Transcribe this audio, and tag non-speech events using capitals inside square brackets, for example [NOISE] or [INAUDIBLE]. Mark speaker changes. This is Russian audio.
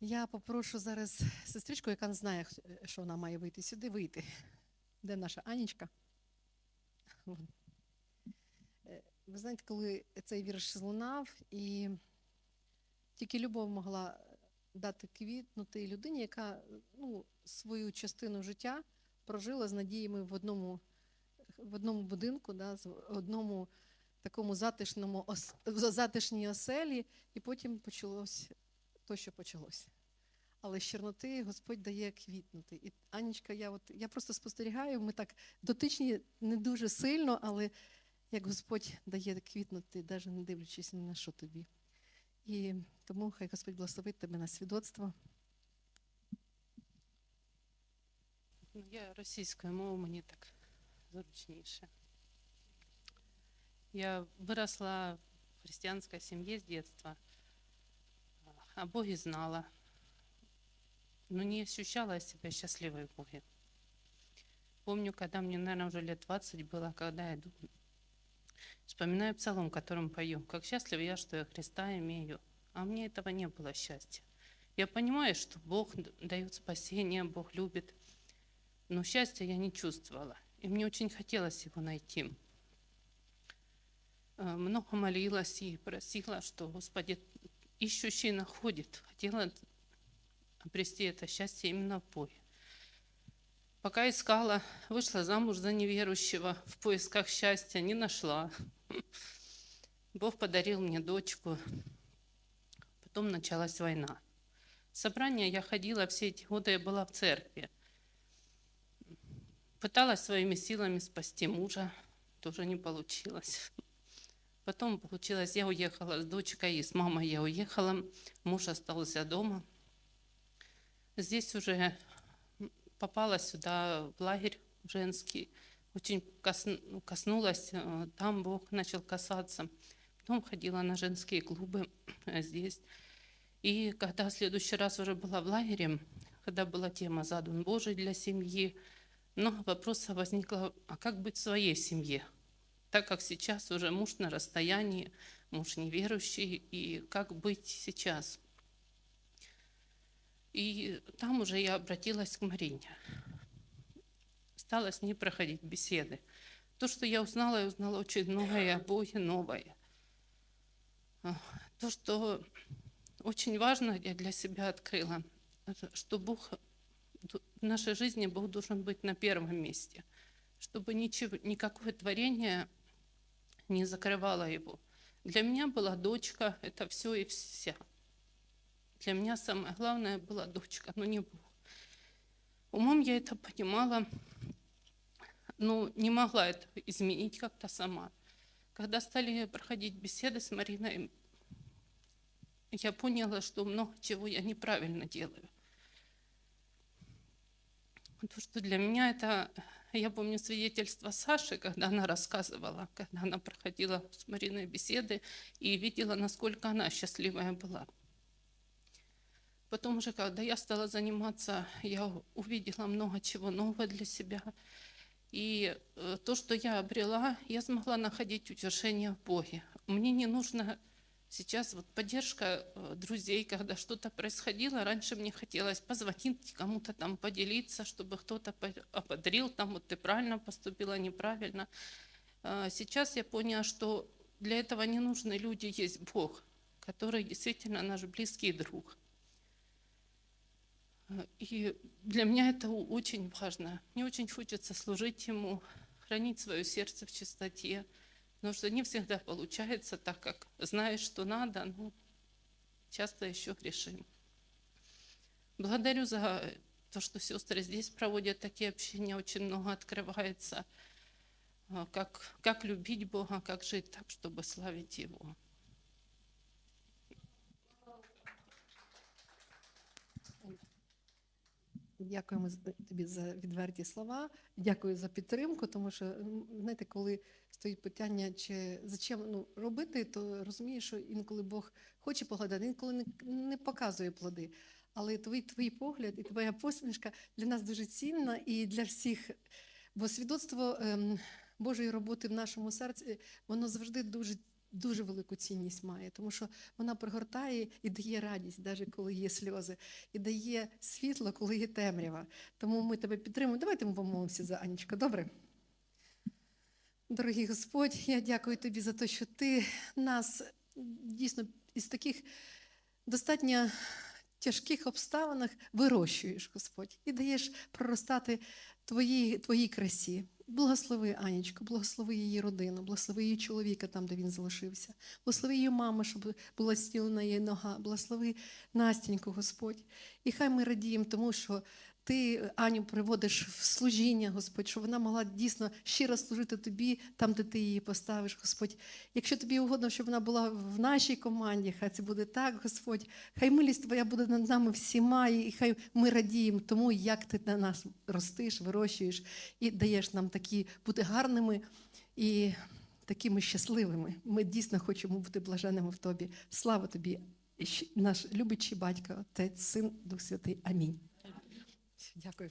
Speaker 1: Я попрошу зараз сестричку, яка не знає, хто- що вона має вийти сюди, вийти. Де наша Анічка? Е, Ви знаєте, коли цей вірш злунав, і тільки любов могла дати квітнути людині, яка ну, свою частину життя прожила з надіями в одному, в одному будинку, да, в одному такому затишному затишній оселі, і потім почалось то, що почалося. Але з Чорноти Господь дає квітнути. І Анічка, я от я просто спостерігаю, ми так дотичні не дуже сильно, але як Господь дає квітнути, навіть не дивлячись ні на що тобі. І тому хай Господь благословить тебе на свідоцтво.
Speaker 2: Ну, Я російською мовою мені так зручніше. Я выросла в христианской семье с детства. О Боге знала, но не ощущала себя счастливой в Боге. Помню, когда мне, наверное, уже лет 20 было, когда я иду, вспоминаю псалом, которым пою. «Как счастлив я, что я Христа имею». А мне этого не было счастья. Я понимаю, что Бог дает спасение, Бог любит, но счастья я не чувствовала. И мне очень хотелось его найти. Э, Много молилась и просила, что Господи, ищущий находит. Хотела обрести это счастье именно в Боге. Пока искала, вышла замуж за неверующего, в поисках счастья не нашла. [LAUGHS] Бог подарил мне дочку. Потом началась война. Собрания я ходила все эти годы, я была в церкви. Пыталась своими силами спасти мужа, тоже не получилось. [LAUGHS] Потом получилось, я уехала с дочкой и с мамой я уехала, муж остался дома. Здесь уже попала сюда в лагерь женский, очень ну, коснулась, э, там Бог начал касаться. Потом ходила на женские клубы э, [CLEARS THROAT] здесь. И когда в следующий раз уже была в лагере, когда была тема «Задан Божий для семьи», много вопросов возникло, а как быть в своей семье? Так как сейчас уже муж на расстоянии, муж неверующий, и как быть сейчас? И там уже я обратилась к Марине. Стала с ней проходить беседы. То, что я узнала, я узнала очень многое о Боге новое. А, То, что очень важно, я для себя открыла, что Бог в нашей жизни Бог должен быть на первом месте, чтобы ничего, никакое творение не закрывало его. Для меня была дочка, это все и вся. Для меня самое главное была дочка, но не Бог. Умом я это понимала, но не могла это изменить как-то сама. Когда стали проходить беседы с Мариной, я поняла, что много чего я неправильно делаю. То, что для меня это... Я помню свидетельство Саши, когда она рассказывала, когда она проходила с Мариной беседы и видела, насколько она счастливая была. Потом уже, когда я стала заниматься, я увидела много чего нового для себя. И э, то, что я обрела, я смогла находить утешение в Боге. Мне не нужно сейчас вот поддержка э, друзей, когда что-то происходило. Раньше мне хотелось позвонить кому-то там, поделиться, чтобы кто-то ободрил, там вот ты правильно поступила, неправильно. А Сейчас я поняла, что для этого не нужны люди, есть Бог, который действительно наш близкий друг. Э, И для меня это очень важно. Мне очень хочется служить Ему, хранить свое сердце в чистоте, потому что не всегда получается так, как знаешь, что надо, но часто еще грешим. Благодарю за то, что сестры здесь проводят такие общения, очень много открывается, э, как, как любить Бога, как жить так, чтобы славить Его.
Speaker 1: Дякуємо тобі за відверті слова. Дякую за підтримку, тому що знаєте, коли стоїть питання, чи зачем ну, робити, то розумієш, що інколи Бог хоче погладати, інколи не, не показує плоди. Але твій, твій погляд і твоя посмішка для нас дуже цінна і для всіх. Бо свідоцтво ем, Божої роботи в нашому серці, воно завжди дуже дуже велику цінність має, тому що вона пригортає і дає радість, навіть коли є сльози, і дає світло, коли є темрява. Тому ми тебе підтримуємо. Давайте ми помолимося за Анічку, добре? Дорогий Господь, я дякую тобі за те, що ти нас дійсно із таких достатньо тяжких обставинах вирощуєш, Господь, і даєш проростати твоїй, твоїй красі. Благослови Анічку, благослови її родину, благослови її чоловіка там, де він залишився. Благослови її маму, щоб була зцілена її нога. Благослови Настіньку, Господь. І хай ми радіємо, тому що ти Аню приводиш в служіння, Господь, щоб вона могла дійсно щиро служити тобі там, де ти її поставиш, Господь. Якщо тобі угодно, щоб вона була в нашій команді, хай це буде так, Господь. Хай милість Твоя буде над нами всіма, і хай ми радіємо тому, як ти на нас ростиш, вирощуєш і даєш нам такі бути гарними і такими щасливими. Ми дійсно хочемо бути блаженними в тобі. Слава тобі, наш любичий батько, Отець, Син, Дух Святий. Амінь. Дякую.